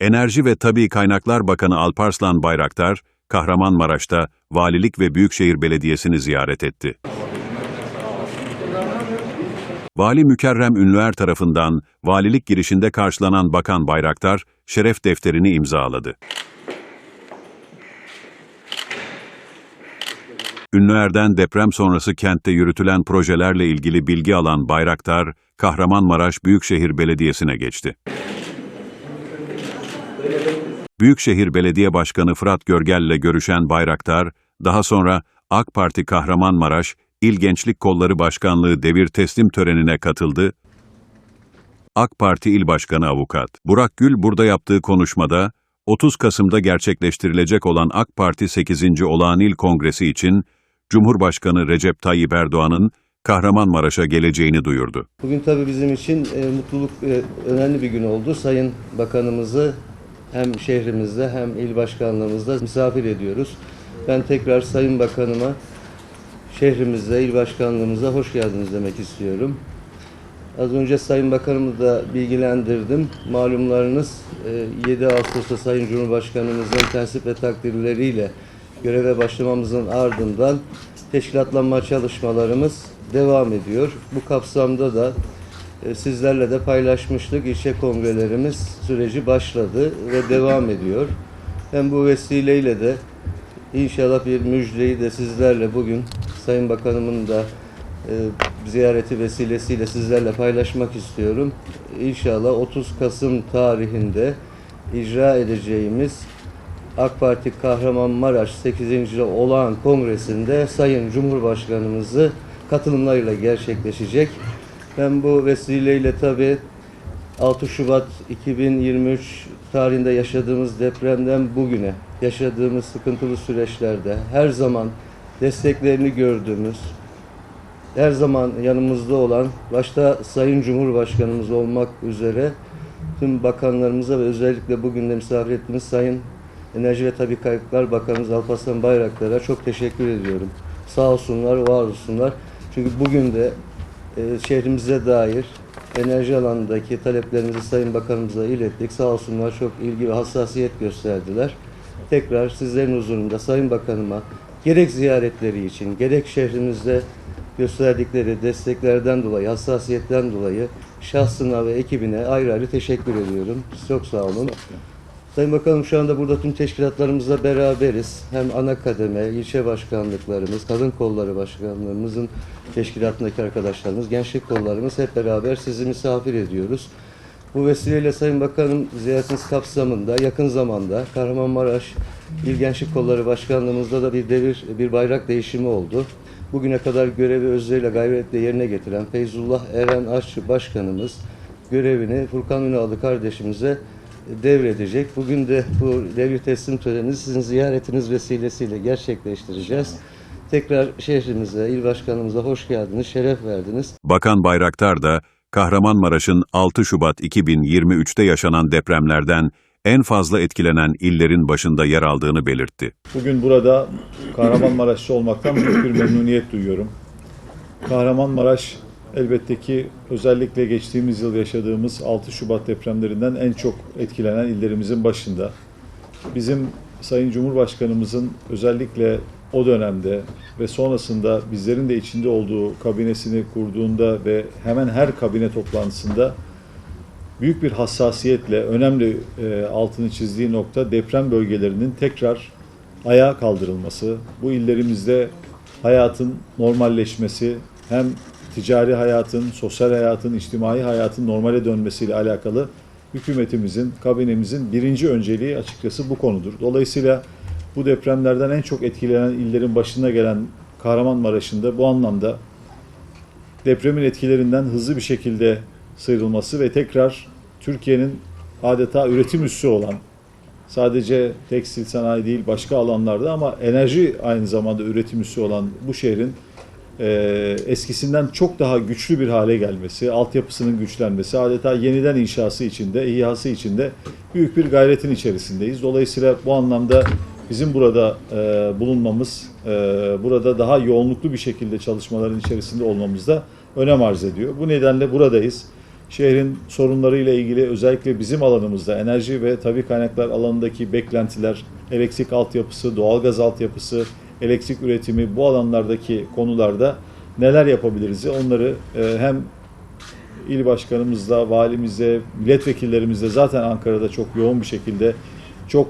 Enerji ve Tabii Kaynaklar Bakanı Alparslan Bayraktar, Kahramanmaraş'ta Valilik ve Büyükşehir Belediyesi'ni ziyaret etti. Vali Mükerrem Ünlüer tarafından valilik girişinde karşılanan Bakan Bayraktar, şeref defterini imzaladı. Ünlüer'den deprem sonrası kentte yürütülen projelerle ilgili bilgi alan Bayraktar, Kahramanmaraş Büyükşehir Belediyesi'ne geçti. Büyükşehir Belediye Başkanı Fırat Görgel ile görüşen Bayraktar, daha sonra AK Parti Kahramanmaraş İl Gençlik Kolları Başkanlığı devir teslim törenine katıldı. AK Parti İl Başkanı Avukat Burak Gül burada yaptığı konuşmada, 30 Kasım'da gerçekleştirilecek olan AK Parti 8. Olağan İl Kongresi için Cumhurbaşkanı Recep Tayyip Erdoğan'ın Kahramanmaraş'a geleceğini duyurdu. Bugün tabii bizim için e, mutluluk e, önemli bir gün oldu. Sayın Bakanımızı hem şehrimizde hem il başkanlığımızda misafir ediyoruz. Ben tekrar Sayın Bakanıma şehrimizde, il başkanlığımıza hoş geldiniz demek istiyorum. Az önce Sayın Bakanımı da bilgilendirdim. Malumlarınız e, 7 Ağustos'ta Sayın Cumhurbaşkanımızın tensip ve takdirleriyle göreve başlamamızın ardından teşkilatlanma çalışmalarımız devam ediyor. Bu kapsamda da e, sizlerle de paylaşmıştık. İlçe kongrelerimiz süreci başladı ve devam ediyor. Hem bu vesileyle de inşallah bir müjdeyi de sizlerle bugün Sayın Bakanımın da e, ziyareti vesilesiyle sizlerle paylaşmak istiyorum. İnşallah 30 Kasım tarihinde icra edeceğimiz AK Parti Kahramanmaraş 8. Olağan Kongresi'nde Sayın Cumhurbaşkanımızı katılımlarıyla gerçekleşecek. Ben bu vesileyle tabi 6 Şubat 2023 tarihinde yaşadığımız depremden bugüne yaşadığımız sıkıntılı süreçlerde her zaman desteklerini gördüğümüz, her zaman yanımızda olan başta Sayın Cumhurbaşkanımız olmak üzere tüm bakanlarımıza ve özellikle bugün de misafir ettiğimiz Sayın Enerji ve Tabii Kaynaklar Bakanımız Alparslan Bayraktar'a çok teşekkür ediyorum. Sağ olsunlar, var olsunlar. Çünkü bugün de e, şehrimize dair enerji alanındaki taleplerimizi Sayın Bakanımıza ilettik. Sağ olsunlar çok ilgi ve hassasiyet gösterdiler. Tekrar sizlerin huzurunda Sayın Bakanıma gerek ziyaretleri için gerek şehrimizde gösterdikleri desteklerden dolayı, hassasiyetten dolayı şahsına ve ekibine ayrı ayrı teşekkür ediyorum. Çok sağ olun. Sayın Bakanım şu anda burada tüm teşkilatlarımızla beraberiz. Hem ana kademe, ilçe başkanlıklarımız, kadın kolları başkanlığımızın teşkilatındaki arkadaşlarımız, gençlik kollarımız hep beraber sizi misafir ediyoruz. Bu vesileyle Sayın Bakanım ziyaretiniz kapsamında yakın zamanda Kahramanmaraş İl Gençlik Kolları Başkanlığımızda da bir devir, bir bayrak değişimi oldu. Bugüne kadar görevi özveriyle gayretle yerine getiren Feyzullah Eren Aşçı Başkanımız görevini Furkan Ünallı kardeşimize devredecek. Bugün de bu devir teslim törenini sizin ziyaretiniz vesilesiyle gerçekleştireceğiz. Tekrar şehrimize, il başkanımıza hoş geldiniz, şeref verdiniz. Bakan Bayraktar da Kahramanmaraş'ın 6 Şubat 2023'te yaşanan depremlerden en fazla etkilenen illerin başında yer aldığını belirtti. Bugün burada Kahramanmaraşlı olmaktan büyük bir memnuniyet duyuyorum. Kahramanmaraş elbette ki özellikle geçtiğimiz yıl yaşadığımız 6 Şubat depremlerinden en çok etkilenen illerimizin başında. Bizim Sayın Cumhurbaşkanımızın özellikle o dönemde ve sonrasında bizlerin de içinde olduğu kabinesini kurduğunda ve hemen her kabine toplantısında büyük bir hassasiyetle önemli e, altını çizdiği nokta deprem bölgelerinin tekrar ayağa kaldırılması, bu illerimizde hayatın normalleşmesi, hem ticari hayatın, sosyal hayatın, içtimai hayatın normale dönmesiyle alakalı hükümetimizin, kabinemizin birinci önceliği açıkçası bu konudur. Dolayısıyla bu depremlerden en çok etkilenen illerin başına gelen Kahramanmaraş'ın da bu anlamda depremin etkilerinden hızlı bir şekilde sıyrılması ve tekrar Türkiye'nin adeta üretim üssü olan sadece tekstil sanayi değil başka alanlarda ama enerji aynı zamanda üretim üssü olan bu şehrin e, eskisinden çok daha güçlü bir hale gelmesi, altyapısının güçlenmesi, adeta yeniden inşası içinde, ihyası içinde büyük bir gayretin içerisindeyiz. Dolayısıyla bu anlamda bizim burada e, bulunmamız, e, burada daha yoğunluklu bir şekilde çalışmaların içerisinde olmamız da önem arz ediyor. Bu nedenle buradayız. şehrin sorunlarıyla ilgili özellikle bizim alanımızda enerji ve tabi kaynaklar alanındaki beklentiler, elektrik altyapısı, doğalgaz altyapısı, elektrik üretimi bu alanlardaki konularda neler yapabiliriz onları e, hem il başkanımızla, valimizle, milletvekillerimizle zaten Ankara'da çok yoğun bir şekilde, çok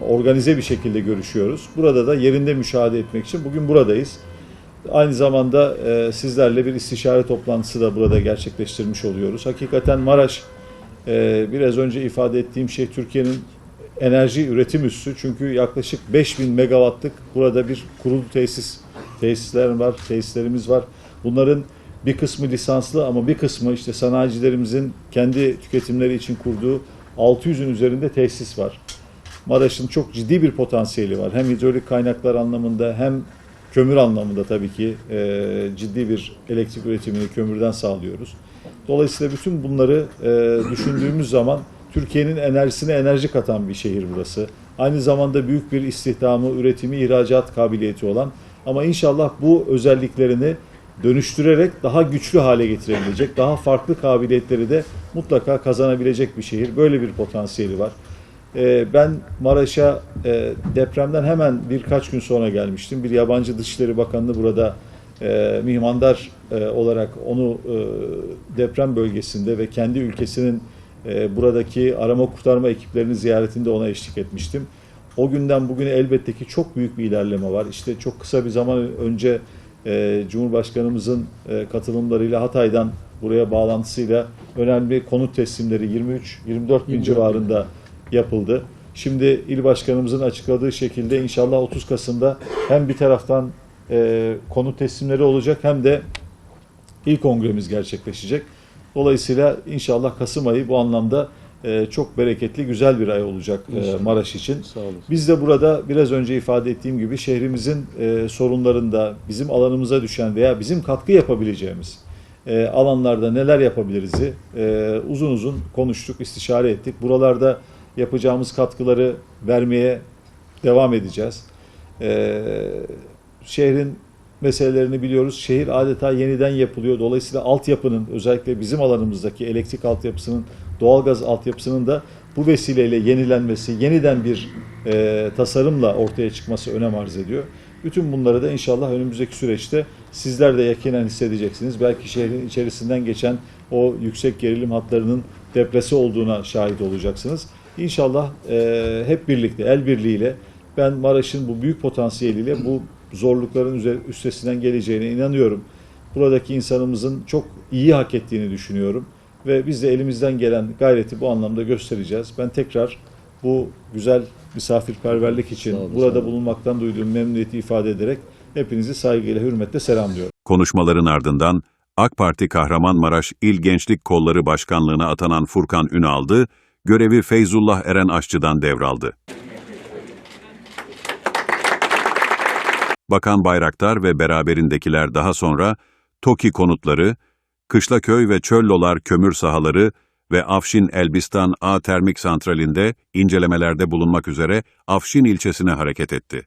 organize bir şekilde görüşüyoruz. Burada da yerinde müşahede etmek için bugün buradayız. Aynı zamanda e, sizlerle bir istişare toplantısı da burada gerçekleştirmiş oluyoruz. Hakikaten Maraş, e, biraz önce ifade ettiğim şey Türkiye'nin enerji üretim üssü. Çünkü yaklaşık 5000 megawattlık burada bir kurulu tesis, tesisler var, tesislerimiz var. Bunların bir kısmı lisanslı ama bir kısmı işte sanayicilerimizin kendi tüketimleri için kurduğu 600'ün üzerinde tesis var. Maraş'ın çok ciddi bir potansiyeli var. Hem hidrolik kaynaklar anlamında hem kömür anlamında tabii ki e, ciddi bir elektrik üretimini kömürden sağlıyoruz. Dolayısıyla bütün bunları e, düşündüğümüz zaman Türkiye'nin enerjisine enerji katan bir şehir burası. Aynı zamanda büyük bir istihdamı, üretimi, ihracat kabiliyeti olan ama inşallah bu özelliklerini dönüştürerek daha güçlü hale getirebilecek, daha farklı kabiliyetleri de mutlaka kazanabilecek bir şehir. Böyle bir potansiyeli var. Ee, Ben Maraş'a e, depremden hemen birkaç gün sonra gelmiştim. Bir yabancı Dışişleri Bakanı'nı burada e, mihmandar e, olarak onu deprem bölgesinde ve kendi ülkesinin e, buradaki arama kurtarma ekiplerini ziyaretinde ona eşlik etmiştim. O günden bugüne elbette ki çok büyük bir ilerleme var. İşte çok kısa bir zaman önce e, Cumhurbaşkanımızın e, katılımlarıyla Hatay'dan buraya bağlantısıyla önemli konut teslimleri 23-24 bin civarında yapıldı. Şimdi il başkanımızın açıkladığı şekilde inşallah 30 Kasım'da hem bir taraftan e, konut teslimleri olacak hem de ilk kongremiz gerçekleşecek. Dolayısıyla inşallah Kasım ayı bu anlamda e, çok bereketli, güzel bir ay olacak e, Maraş için. Sağ olun. Biz de burada biraz önce ifade ettiğim gibi şehrimizin e, sorunlarında bizim alanımıza düşen veya bizim katkı yapabileceğimiz e, alanlarda neler yapabiliriz'i e, uzun uzun konuştuk, istişare ettik. Buralarda yapacağımız katkıları vermeye devam edeceğiz. E, şehrin meselelerini biliyoruz. Şehir adeta yeniden yapılıyor. Dolayısıyla altyapının özellikle bizim alanımızdaki elektrik altyapısının, doğalgaz altyapısının da bu vesileyle yenilenmesi, yeniden bir e, tasarımla ortaya çıkması önem arz ediyor. Bütün bunları da inşallah önümüzdeki süreçte sizler de yakinen hissedeceksiniz. Belki şehrin içerisinden geçen o yüksek gerilim hatlarının depresi olduğuna şahit olacaksınız. İnşallah e, hep birlikte, el birliğiyle ben Maraş'ın bu büyük potansiyeliyle bu zorlukların üstesinden geleceğine inanıyorum. Buradaki insanımızın çok iyi hak ettiğini düşünüyorum ve biz de elimizden gelen gayreti bu anlamda göstereceğiz. Ben tekrar bu güzel misafirperverlik için olun, burada bulunmaktan duyduğum memnuniyeti ifade ederek hepinizi saygıyla, hürmetle selamlıyorum. Konuşmaların ardından AK Parti Kahramanmaraş İl Gençlik Kolları Başkanlığı'na atanan Furkan Ünaldı, görevi Feyzullah Eren Aşçı'dan devraldı. Bakan Bayraktar ve beraberindekiler daha sonra TOKİ konutları, Kışlaköy ve Çöllolar kömür sahaları ve Afşin Elbistan A Termik Santrali'nde incelemelerde bulunmak üzere Afşin ilçesine hareket etti.